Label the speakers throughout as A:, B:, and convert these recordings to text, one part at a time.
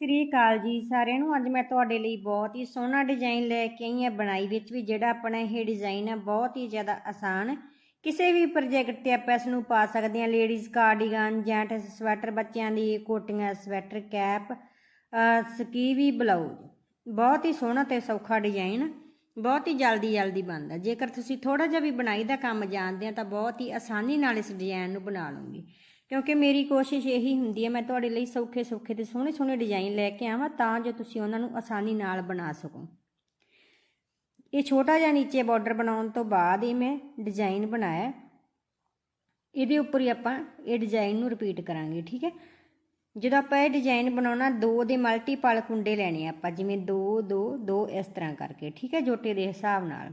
A: ਸ੍ਰੀ ਅਕਾਲ ਜੀ ਸਾਰਿਆਂ ਨੂੰ। ਅੱਜ ਮੈਂ ਤੁਹਾਡੇ ਲਈ ਬਹੁਤ ਹੀ ਸੋਹਣਾ ਡਿਜ਼ਾਈਨ ਲੈ ਕੇ ਆਈ ਹਾਂ। ਬਣਾਈ ਵਿੱਚ ਵੀ ਜਿਹੜਾ ਆਪਣਾ ਇਹ ਡਿਜ਼ਾਈਨ ਹੈ ਬਹੁਤ ਹੀ ਜ਼ਿਆਦਾ ਆਸਾਨ। ਕਿਸੇ ਵੀ ਪ੍ਰੋਜੈਕਟ ਤੇ ਆਪਾਂ ਇਸ ਨੂੰ ਪਾ ਸਕਦੇ ਹਾਂ। ਲੇਡੀਜ਼ ਕਾਰਡੀਗਨ ਜੈਂਟਸ ਸਵੈਟਰ ਬੱਚਿਆਂ ਦੀ ਕੋਟੀਆਂ ਸਵੈਟਰ ਕੈਪ ਸਕੀਵੀ ਬਲਾਊਜ਼ ਬਹੁਤ ਹੀ ਸੋਹਣਾ ਤੇ ਸੌਖਾ ਡਿਜ਼ਾਈਨ ਬਹੁਤ ਹੀ ਜਲਦੀ ਜਲਦੀ ਬਣਦਾ। ਜੇਕਰ ਤੁਸੀਂ ਥੋੜਾ ਜਿਹਾ ਵੀ ਬਣਾਈ ਦਾ ਕੰਮ ਜਾਣਦੇ ਆ ਤਾਂ ਬਹੁਤ ਹੀ ਆਸਾਨੀ ਨਾਲ ਇਸ ਡਿਜ਼ਾਈਨ ਨੂੰ ਬਣਾ ਲਓਗੇ। ਕਿਉਂਕਿ ਮੇਰੀ ਕੋਸ਼ਿਸ਼ ਇਹੀ ਹੁੰਦੀ ਹੈ, ਮੈਂ ਤੁਹਾਡੇ ਲਈ ਸੌਖੇ ਸੌਖੇ ਤੇ ਸੋਹਣੇ ਸੋਹਣੇ ਡਿਜ਼ਾਈਨ ਲੈ ਕੇ ਆਵਾਂ ਤਾਂ ਜੋ ਤੁਸੀਂ ਉਹਨਾਂ ਨੂੰ ਆਸਾਨੀ ਨਾਲ ਬਣਾ ਸਕੋ। ਇਹ ਛੋਟਾ ਜਿਹਾ ਨੀਚੇ ਬਾਰਡਰ ਬਣਾਉਣ ਤੋਂ ਬਾਅਦ ਇਹ ਮੈਂ ਡਿਜ਼ਾਈਨ ਬਣਾਇਆ। ਇਹਦੇ ਉੱਪਰ ਹੀ ਆਪਾਂ ਇਹ ਡਿਜ਼ਾਈਨ ਨੂੰ ਰਿਪੀਟ ਕਰਾਂਗੇ, ਠੀਕ ਹੈ? ਜਦੋਂ ਆਪਾਂ ਇਹ ਡਿਜ਼ਾਈਨ ਬਣਾਉਣਾ, ਦੋ ਦੇ ਮਲਟੀਪਲ ਕੁੰਡੇ ਲੈਣੇ ਆ ਆਪਾਂ, ਜਿਵੇਂ 2 2 2 ਇਸ ਤਰ੍ਹਾਂ ਕਰਕੇ, ਠੀਕ ਹੈ? ਜੋਟੇ ਦੇ ਹਿਸਾਬ ਨਾਲ।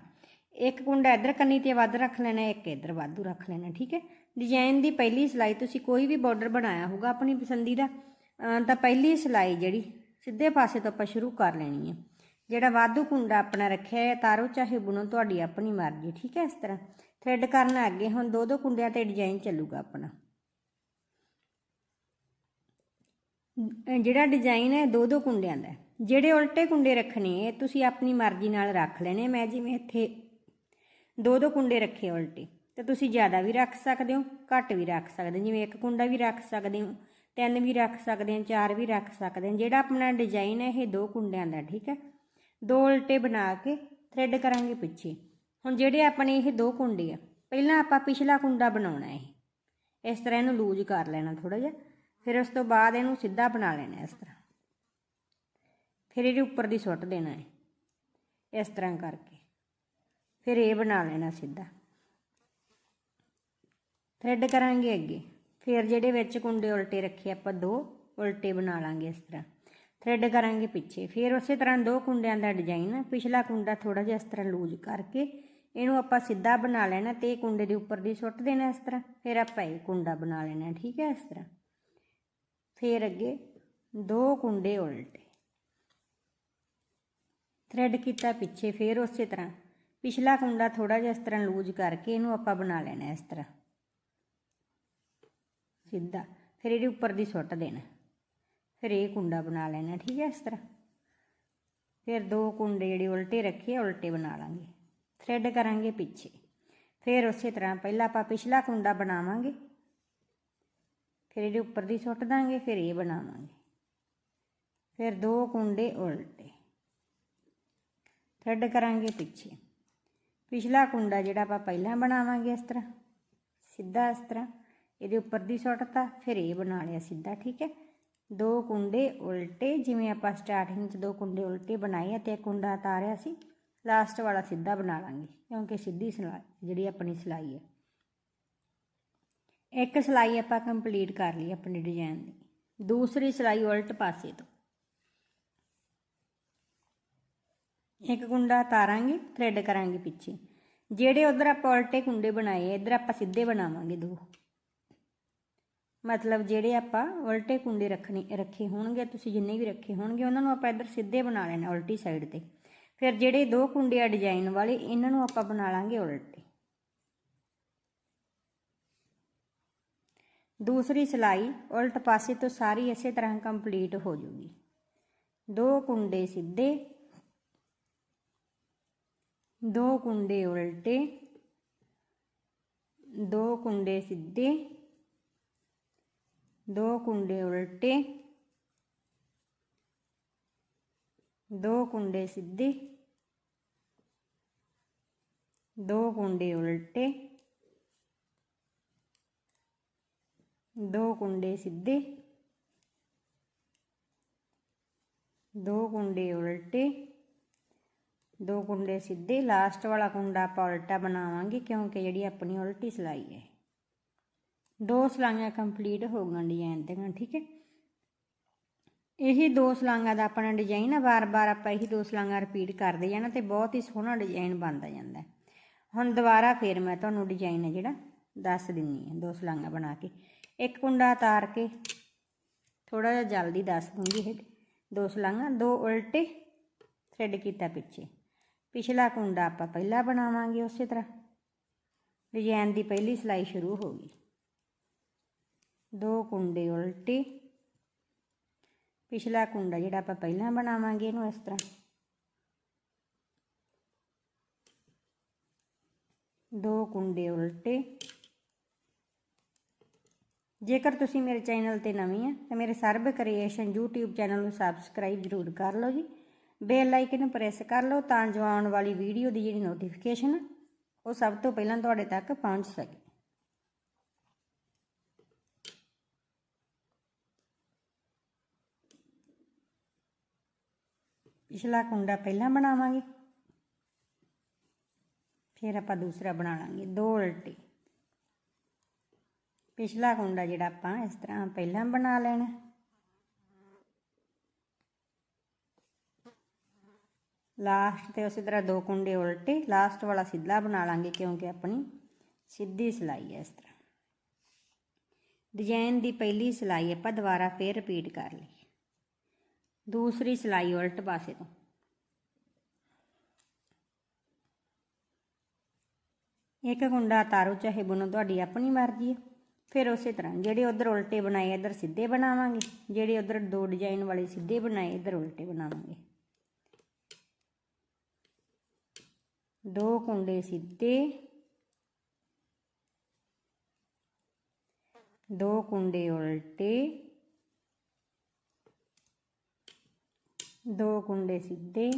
A: ਇੱਕ ਕੁੰਡਾ ਇੱਧਰ ਕੰਨੀ ਤੇ ਵੱਧ ਰੱਖ ਲੈਣਾ, ਇੱਕ ਇੱਧਰ ਵਾਧੂ ਰੱਖ ਲੈਣਾ, ਠੀਕ ਹੈ? ਡਿਜ਼ਾਈਨ ਦੀ ਪਹਿਲੀ ਸਿਲਾਈ ਤੁਸੀਂ ਕੋਈ ਵੀ ਬਾਰਡਰ ਬਣਾਇਆ ਹੋਊਗਾ ਆਪਣੀ ਪਸੰਦੀਦਾ ਤਾਂ ਪਹਿਲੀ ਸਿਲਾਈ ਜਿਹੜੀ ਸਿੱਧੇ ਪਾਸੇ ਤੋਂ ਆਪਾਂ ਸ਼ੁਰੂ ਕਰ ਲੈਣੀ ਹੈ। ਜਿਹੜਾ ਵਾਧੂ ਕੁੰਡਾ ਆਪਣਾ ਰੱਖਿਆ ਹੈ, ਤਾਰੋ ਚਾਹੇ ਬੁਣੋ, ਤੁਹਾਡੀ ਆਪਣੀ ਮਰਜ਼ੀ, ਠੀਕ ਹੈ ਇਸ ਤਰ੍ਹਾਂ। ਥ੍ਰੈਡ ਕਰਨ ਅੱਗੇ ਹੁਣ ਦੋ ਦੋ ਕੁੰਡਿਆਂ ਤੇ ਡਿਜ਼ਾਈਨ ਚੱਲੂਗਾ ਆਪਣਾ। ਜਿਹੜਾ ਡਿਜ਼ਾਈਨ ਹੈ, ਦੋ ਦੋ ਕੁੰਡਿਆਂ ਦਾ ਜਿਹੜੇ ਉਲਟੇ ਕੁੰਡੇ ਰੱਖਣੇ ਇਹ ਤੁਸੀਂ ਆਪਣੀ ਮਰਜ਼ੀ ਨਾਲ ਰੱਖ ਲੈਣੇ। ਮੈਂ ਜਿਵੇਂ ਇੱਥੇ ਦੋ ਦੋ ਕੁੰਡੇ ਰੱਖੇ ਉਲਟੇ। ਤੇ ਤੁਸੀਂ ਜ਼ਿਆਦਾ ਵੀ ਰੱਖ ਸਕਦੇ ਹੋ, ਘੱਟ ਵੀ ਰੱਖ ਸਕਦੇ ਜਿਵੇਂ ਇੱਕ ਕੁੰਡਾ ਵੀ ਰੱਖ ਸਕਦੇ ਹੋ, ਤਿੰਨ ਵੀ ਰੱਖ ਸਕਦੇ ਹੋ, ਚਾਰ ਵੀ ਰੱਖ ਸਕਦੇ ਹੋ। ਜਿਹੜਾ ਆਪਣਾ ਡਿਜ਼ਾਈਨ ਹੈ, ਇਹ ਦੋ ਕੁੰਡਿਆਂ ਦਾ, ਠੀਕ ਹੈ? ਦੋ ਉਲਟੇ ਬਣਾ ਕੇ ਥ੍ਰੈਡ ਕਰਾਂਗੇ ਪਿੱਛੇ। ਹੁਣ ਜਿਹੜੇ ਆਪਣੇ ਇਹ ਦੋ ਕੁੰਡੇ ਆ, ਪਹਿਲਾਂ ਆਪਾਂ ਪਿਛਲਾ ਕੁੰਡਾ ਬਣਾਉਣਾ ਹੈ ਇਸ ਤਰ੍ਹਾਂ ਇਹਨੂੰ ਲੂਜ਼ ਕਰ ਲੈਣਾ ਥੋੜਾ ਜਿਹਾ, ਫਿਰ ਉਸ ਤੋਂ ਬਾਅਦ ਇਹਨੂੰ ਸਿੱਧਾ ਬਣਾ ਲੈਣਾ ਇਸ ਤਰ੍ਹਾਂ। ਫਿਰ ਇਹਦੇ ਉੱਪਰ ਦੀ ਸੁੱਟ ਦੇਣਾ ਹੈ ਇਸ ਤਰ੍ਹਾਂ ਕਰਕੇ। ਫਿਰ ਇਹ ਬਣਾ ਲੈਣਾ ਸਿੱਧਾ। ਥ੍ਰੈਡ ਕਰਾਂਗੇ ਅੱਗੇ। ਫਿਰ ਜਿਹੜੇ ਵਿੱਚ ਕੁੰਡੇ ਉਲਟੇ ਰੱਖੇ ਆਪਾਂ ਦੋ, ਉਲਟੇ ਬਣਾ ਲਾਂਗੇ ਇਸ ਤਰ੍ਹਾਂ। ਥ੍ਰੈਡ ਕਰਾਂਗੇ ਪਿੱਛੇ। ਫਿਰ ਉਸੇ ਤਰ੍ਹਾਂ ਦੋ ਕੁੰਡਿਆਂ ਦਾ ਡਿਜ਼ਾਈਨ ਪਿਛਲਾ ਕੁੰਡਾ ਥੋੜਾ ਜਿਹਾ ਇਸ ਤਰ੍ਹਾਂ ਲੂਜ਼ ਕਰਕੇ ਇਹਨੂੰ ਆਪਾਂ ਸਿੱਧਾ ਬਣਾ ਲੈਣਾ ਤੇ ਇਹ ਕੁੰਡੇ ਦੇ ਉੱਪਰ ਦੀ ਸੁੱਟ ਦੇਣਾ ਇਸ ਤਰ੍ਹਾਂ। ਫਿਰ ਆਪਾਂ ਇਹ ਕੁੰਡਾ ਬਣਾ ਲੈਣਾ, ਠੀਕ ਹੈ ਇਸ ਤਰ੍ਹਾਂ। ਫਿਰ ਅੱਗੇ ਦੋ ਕੁੰਡੇ ਉਲਟੇ। ਥ੍ਰੈਡ ਕੀਤਾ ਪਿੱਛੇ ਫਿਰ ਉਸੇ ਤਰ੍ਹਾਂ। ਪਿਛਲਾ ਕੁੰਡਾ ਥੋੜਾ ਜਿਹਾ ਇਸ ਤਰ੍ਹਾਂ ਲੂਜ਼ ਕਰਕੇ ਇਹਨੂੰ ਆਪਾਂ ਬਣਾ ਲੈਣਾ ਇਸ ਤਰ੍ਹਾਂ। ਸਿੱਧਾ। ਫਿਰ ਇਹਦੇ ਉੱਪਰ ਦੀ ਸੁੱਟ ਦੇਣਾ। ਫਿਰ ਇਹ ਕੁੰਡਾ ਬਣਾ ਲੈਣਾ, ਠੀਕ ਹੈ, ਇਸ ਤਰ੍ਹਾਂ। ਫਿਰ ਦੋ ਕੁੰਡੇ ਜਿਹੜੇ ਉਲਟੇ ਰੱਖੇ, ਉਲਟੇ ਬਣਾ ਲਾਂਗੇ। ਥ੍ਰੈਡ ਕਰਾਂਗੇ ਪਿੱਛੇ। ਫਿਰ ਉਸੇ ਤਰ੍ਹਾਂ ਪਹਿਲਾਂ ਆਪਾਂ ਪਿਛਲਾ ਕੁੰਡਾ ਬਣਾਵਾਂਗੇ। ਫਿਰ ਇਹਦੇ ਉੱਪਰ ਦੀ ਸੁੱਟ ਦਾਂਗੇ, ਫਿਰ ਇਹ ਬਣਾਵਾਂਗੇ। ਫਿਰ ਦੋ ਕੁੰਡੇ ਉਲਟੇ। ਥ੍ਰੈਡ ਕਰਾਂਗੇ ਪਿੱਛੇ। ਪਿਛਲਾ ਕੁੰਡਾ ਜਿਹੜਾ ਆਪਾਂ ਪਹਿਲਾਂ ਬਣਾਵਾਂਗੇ ਇਸ ਤਰ੍ਹਾਂ। ਸਿੱਧਾ ਇਸ ਤਰ੍ਹਾਂ। ਇਹਦੇ ਉੱਪਰ ਦੀ ਸੁੱਟਤਾ ਫਿਰ ਇਹ ਬਣਾ ਲਿਆ ਸਿੱਧਾ, ਠੀਕ ਹੈ? ਦੋ ਕੁੰਡੇ ਉਲਟੇ, ਜਿਵੇਂ ਆਪਾਂ ਸਟਾਰਟਿੰਗ 'ਚ ਦੋ ਕੁੰਡੇ ਉਲਟੇ ਬਣਾਏ ਆ ਤੇ ਇੱਕ ਕੁੰਡਾ ਉਤਾਰਿਆ ਸੀ ਲਾਸਟ ਵਾਲਾ ਸਿੱਧਾ ਬਣਾ ਲਾਂਗੇ, ਕਿਉਂਕਿ ਸਿੱਧੀ ਸਿਲਾਈ, ਜਿਹੜੀ ਆਪਣੀ ਸਿਲਾਈ ਹੈ। ਇੱਕ ਸਿਲਾਈ ਆਪਾਂ ਕੰਪਲੀਟ ਕਰ ਲਈ ਆਪਣੀ ਡਿਜ਼ਾਈਨ ਦੀ, ਦੂਸਰੀ ਸਿਲਾਈ ਉਲਟ ਪਾਸੇ ਤੋਂ। ਇੱਕ ਕੁੰਡਾ ਤਾਰਾਂਗੇ ਥ੍ਰੈਡ ਕਰਾਂਗੇ ਪਿੱਛੇ। ਜਿਹੜੇ ਉਧਰ ਆਪਾਂ ਉਲਟੇ ਕੁੰਡੇ ਬਣਾਏ ਇਧਰ ਆਪਾਂ ਸਿੱਧੇ ਬਣਾਵਾਂਗੇ ਦੋ। ਮਤਲਬ ਜਿਹੜੇ ਆਪਾਂ ਉਲਟੇ ਕੁੰਡੇ ਰੱਖਣੇ, ਰੱਖੇ ਹੋਣਗੇ, ਤੁਸੀਂ ਜਿੰਨੇ ਵੀ ਰੱਖੇ ਹੋਣਗੇ, ਉਹਨਾਂ ਨੂੰ ਆਪਾਂ ਇੱਧਰ ਸਿੱਧੇ ਬਣਾ ਲੈਣਾ, ਉਲਟੀ ਸਾਈਡ ਤੇ। ਫਿਰ ਜਿਹੜੇ ਦੋ ਕੁੰਡੇ ਆ ਡਿਜ਼ਾਈਨ ਵਾਲੇ, ਇਹਨਾਂ ਨੂੰ ਆਪਾਂ ਬਣਾ ਲਾਂਗੇ ਉਲਟੇ। ਦੂਸਰੀ ਸਿਲਾਈ, ਉਲਟ ਪਾਸੇ ਤੋਂ ਸਾਰੀ ਇਸੇ ਤਰ੍ਹਾਂ ਕੰਪਲੀਟ ਹੋ ਜੂਗੀ। ਦੋ ਕੁੰਡੇ ਸਿੱਧੇ, ਦੋ ਕੁੰਡੇ ਉਲਟੇ, ਦੋ ਕੁੰਡੇ ਸਿੱਧੇ ਦੋ ਕੁੰਡੇ ਉਲਟੇ। ਦੋ ਕੁੰਡੇ ਸਿੱਧੇ। ਦੋ ਕੁੰਡੇ ਉਲਟੇ। ਦੋ ਕੁੰਡੇ ਸਿੱਧੇ। ਦੋ ਕੁੰਡੇ ਉਲਟੇ। ਦੋ ਕੁੰਡੇ ਸਿੱਧੇ। ਲਾਸਟ ਵਾਲਾ ਕੁੰਡਾ ਆਪਾਂ ਉਲਟਾ ਬਣਾਵਾਂਗੇ ਕਿਉਂਕਿ ਜਿਹੜੀ ਆਪਣੀ ਉਲਟੀ ਸਿਲਾਈ ਹੈ। ਦੋ ਸਲਾਈਆਂ ਕੰਪਲੀਟ ਹੋ ਗਈਆਂ ਡਿਜ਼ਾਈਨ 'ਤੇ ਠੀਕ ਹੈ? ਇਹੀ ਦੋ ਸਲਾਈਆਂ ਦਾ ਆਪਣਾ ਡਿਜ਼ਾਈਨ ਆ, ਵਾਰ-ਵਾਰ ਆਪਾਂ ਇਹੀ ਦੋ ਸਲਾਈਆਂ ਰਿਪੀਟ ਕਰਦੇ ਜਾਣਾ ਤੇ ਬਹੁਤ ਹੀ ਸੋਹਣਾ ਡਿਜ਼ਾਈਨ ਬਣਦਾ ਜਾਂਦਾ ਹੁਣ ਦੁਬਾਰਾ ਫੇਰ ਮੈਂ ਤੁਹਾਨੂੰ ਡਿਜ਼ਾਈਨ ਹੈ ਜਿਹੜਾ ਦੱਸ ਦਿੰਨੀ ਹਾਂ ਦੋ ਸਲਾਈਆਂ ਬਣਾ ਕੇ। ਇੱਕ ਕੁੰਡਾ ਤਾਰ ਕੇ ਥੋੜਾ ਜਿਹਾ ਜਲਦੀ ਦੱਸ ਦੂੰਗੀ ਇਹ। ਦੋ ਸਲਾਈਆਂ, ਦੋ ਉਲਟੇ ਥ੍ਰੈਡ ਕੀਤਾ ਪਿੱਛੇ। ਪਿਛਲਾ ਕੁੰਡਾ ਆਪਾਂ ਪਹਿਲਾਂ ਬਣਾਵਾਂਗੇ ਉਸੇ ਤਰ੍ਹਾਂ। ਡਿਜ਼ਾਈਨ ਦੀ ਪਹਿਲੀ ਸਿਲਾਈ ਸ਼ੁਰੂ ਹੋ ਗਈ। ਦੋ ਕੁੰਡੇ ਉਲਟੇ। ਪਿਛਲਾ ਕੁੰਡਾ ਜਿਹੜਾ ਆਪਾਂ ਪਹਿਲਾਂ ਬਣਾਵਾਂਗੇ ਇਹਨੂੰ ਇਸ ਤਰ੍ਹਾਂ। ਦੋ ਕੁੰਡੇ ਉਲਟੇ। ਜੇਕਰ ਤੁਸੀਂ ਮੇਰੇ ਚੈਨਲ ਤੇ ਨਵੇਂ ਆ, ਤਾਂ ਮੇਰੇ ਸਰਬ ਕ੍ਰੀਏਸ਼ਨ YouTube ਚੈਨਲ ਨੂੰ ਸਬਸਕ੍ਰਾਈਬ ਜ਼ਰੂਰ ਕਰ ਲਓ ਜੀ। ਬੈਲ ਆਈਕਨ ਨੂੰ ਪ੍ਰੈਸ ਕਰ ਲਓ ਤਾਂ ਜੋ ਆਉਣ ਵਾਲੀ ਵੀਡੀਓ ਦੀ ਜਿਹੜੀ ਨੋਟੀਫਿਕੇਸ਼ਨ ਉਹ ਸਭ ਤੋਂ ਪਹਿਲਾਂ ਤੁਹਾਡੇ ਤੱਕ ਪਹੁੰਚ ਸਕੇ। ਪਿਛਲਾ ਕੁੰਡਾ ਪਹਿਲਾਂ ਬਣਾਵਾਂਗੇ। ਫਿਰ ਆਪਾਂ ਦੂਸਰਾ ਬਣਾ ਲਾਂਗੇ, ਦੋ ਉਲਟੇ। ਪਿਛਲਾ ਕੁੰਡਾ ਜਿਹੜਾ ਆਪਾਂ ਇਸ ਤਰ੍ਹਾਂ ਪਹਿਲਾਂ ਬਣਾ ਲੈਣਾ। ਲਾਸਟ ਤੇ ਉਸੇ ਤਰ੍ਹਾਂ ਦੋ ਕੁੰਡੇ ਉਲਟੇ, ਲਾਸਟ ਵਾਲਾ ਸਿੱਧਾ ਬਣਾ ਲਾਂਗੇ ਕਿਉਂਕਿ ਆਪਣੀ ਸਿੱਧੀ ਸਿਲਾਈ ਹੈ ਇਸ ਤਰ੍ਹਾਂ। ਡਿਜ਼ਾਈਨ ਦੀ ਪਹਿਲੀ ਸਿਲਾਈ ਆਪਾਂ ਦੁਬਾਰਾ ਫੇਰ ਰਿਪੀਟ ਕਰ ਲਈ। ਦੂਸਰੀ ਸਿਲਾਈ ਉਲਟ ਪਾਸੇ ਤੋਂ। ਇੱਕ ਕੁੰਡਾ ਤਾਰੋ, ਚਾਹੇ ਬੁਣੋ ਤੁਹਾਡੀ ਆਪਣੀ ਮਰਜ਼ੀ ਹੈ। ਫਿਰ ਉਸੇ ਤਰ੍ਹਾਂ, ਜਿਹੜੇ ਉਧਰ ਉਲਟੇ ਬਣਾਏ, ਇਧਰ ਸਿੱਧੇ ਬਣਾਵਾਂਗੇ। ਜਿਹੜੇ ਉਧਰ ਦੋ ਡਿਜ਼ਾਈਨ ਵਾਲੇ ਸਿੱਧੇ ਬਣਾਏ, ਇਧਰ ਉਲਟੇ ਬਣਾਵਾਂਗੇ। ਦੋ ਕੁੰਡੇ ਸਿੱਧੇ। ਦੋ ਕੁੰਡੇ ਉਲਟੇ। ਦੋ ਕੁੰਡੇ ਸਿੱਧੇ।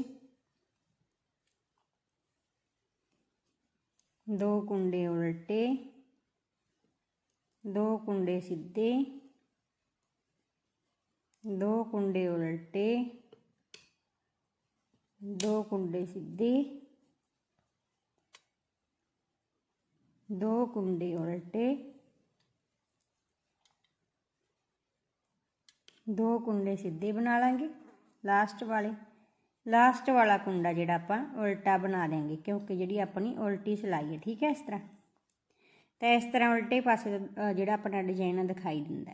A: ਦੋ ਕੁੰਡੇ ਉਲਟੇ। ਦੋ ਕੁੰਡੇ ਸਿੱਧੇ। ਦੋ ਕੁੰਡੇ ਉਲਟੇ। ਦੋ ਕੁੰਡੇ ਸਿੱਧੇ। ਦੋ ਕੁੰਡੇ ਉਲਟੇ। ਦੋ ਕੁੰਡੇ ਸਿੱਧੇ ਬਣਾ ਲਾਂਗੇ। ਲਾਸਟ ਵਾਲੇ, ਲਾਸਟ ਵਾਲਾ ਕੁੰਡਾ ਜਿਹੜਾ ਆਪਾਂ ਉਲਟਾ ਬਣਾ ਦੇਾਂਗੇ ਕਿਉਂਕਿ ਜਿਹੜੀ ਆਪਣੀ ਉਲਟੀ ਸਿਲਾਈ ਹੈ, ਠੀਕ ਹੈ ਇਸ ਤਰ੍ਹਾਂ। ਤਾਂ ਇਸ ਤਰ੍ਹਾਂ ਉਲਟੇ ਪਾਸੇ ਜਿਹੜਾ ਆਪਣਾ ਡਿਜ਼ਾਈਨ ਦਿਖਾਈ ਦਿੰਦਾ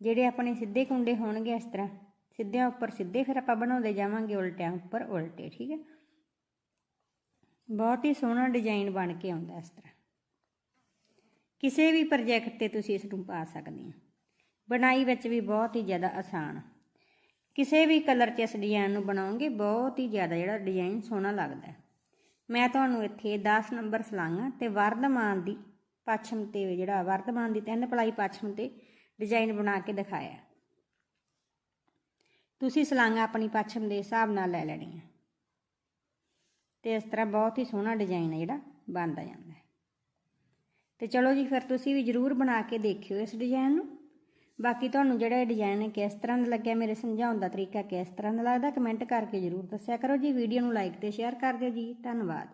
A: ਜਿਹੜੇ ਆਪਣੇ ਸਿੱਧੇ ਕੁੰਡੇ ਹੋਣਗੇ ਇਸ ਤਰ੍ਹਾਂ, ਸਿੱਧਿਆਂ ਉੱਪਰ ਸਿੱਧੇ ਫਿਰ ਆਪਾਂ ਬਣਾਉਂਦੇ ਜਾਵਾਂਗੇ ਉਲਟਿਆਂ ਉੱਪਰ ਉਲਟੇ, ਠੀਕ ਹੈ। ਬਹੁਤ ਹੀ ਸੋਹਣਾ ਡਿਜ਼ਾਈਨ ਬਣ ਕੇ ਆਉਂਦਾ ਇਸ ਤਰ੍ਹਾਂ। ਕਿਸੇ ਵੀ ਪ੍ਰੋਜੈਕਟ ਤੇ ਤੁਸੀਂ ਇਸ ਨੂੰ ਪਾ ਸਕਦੇ ਹੋ। ਬਣਾਈ ਵਿੱਚ ਵੀ ਬਹੁਤ ਹੀ ਜ਼ਿਆਦਾ ਆਸਾਨ। ਕਿਸੇ ਵੀ ਕਲਰ 'ਚ ਇਸ ਡਿਜ਼ਾਈਨ ਨੂੰ ਬਣਾਉਂਗੇ ਬਹੁਤ ਹੀ ਜ਼ਿਆਦਾ ਜਿਹੜਾ ਡਿਜ਼ਾਈਨ ਸੋਹਣਾ ਲੱਗਦਾ ਹੈ। ਮੈਂ ਤੁਹਾਨੂੰ ਇੱਥੇ 10 ਨੰਬਰ ਸਲਾਈਆਂ ਤੇ ਵਰਧਮਾਨ ਦੀ ਪੱਛਮ ਤੇ ਜਿਹੜਾ, ਵਰਧਮਾਨ ਦੀ ਤਿੰਨ ਪਲਾਈ ਪੱਛਮ ਤੇ ਡਿਜ਼ਾਈਨ ਬਣਾ ਕੇ ਦਿਖਾਇਆ। ਤੁਸੀਂ ਸਲਾਈਆਂ ਆਪਣੀ ਪੱਛਮ ਦੇ ਹਿਸਾਬ ਨਾਲ ਲੈ ਲੈਣੀਆਂ। ਤੇ ਇਸ ਤਰ੍ਹਾਂ ਬਹੁਤ ਹੀ ਸੋਹਣਾ ਡਿਜ਼ਾਈਨ ਹੈ ਜਿਹੜਾ, ਬਣਦਾ ਜਾਂਦਾ ਹੈ। ਤੇ ਚਲੋ ਜੀ, ਫਿਰ ਤੁਸੀਂ ਵੀ ਜ਼ਰੂਰ ਬਣਾ ਕੇ ਦੇਖਿਓ ਇਸ ਡਿਜ਼ਾਈਨ ਨੂੰ। ਬਾਕੀ ਤੁਹਾਨੂੰ ਜਿਹੜਾ ਇਹ ਡਿਜ਼ਾਈਨ ਕਿਸ ਤਰ੍ਹਾਂ ਦਾ ਲੱਗਿਆ ਮੇਰੇ ਸਮਝਾਉਣ ਦਾ ਤਰੀਕਾ ਕਿਸ ਤਰ੍ਹਾਂ ਦਾ ਲੱਗਦਾ ਕਮੈਂਟ ਕਰਕੇ ਜ਼ਰੂਰ ਦੱਸਿਆ ਕਰੋ ਜੀ। ਵੀਡੀਓ ਨੂੰ ਲਾਈਕ ਤੇ ਸ਼ੇਅਰ ਕਰ ਦਿਓ ਜੀ। ਧੰਨਵਾਦ।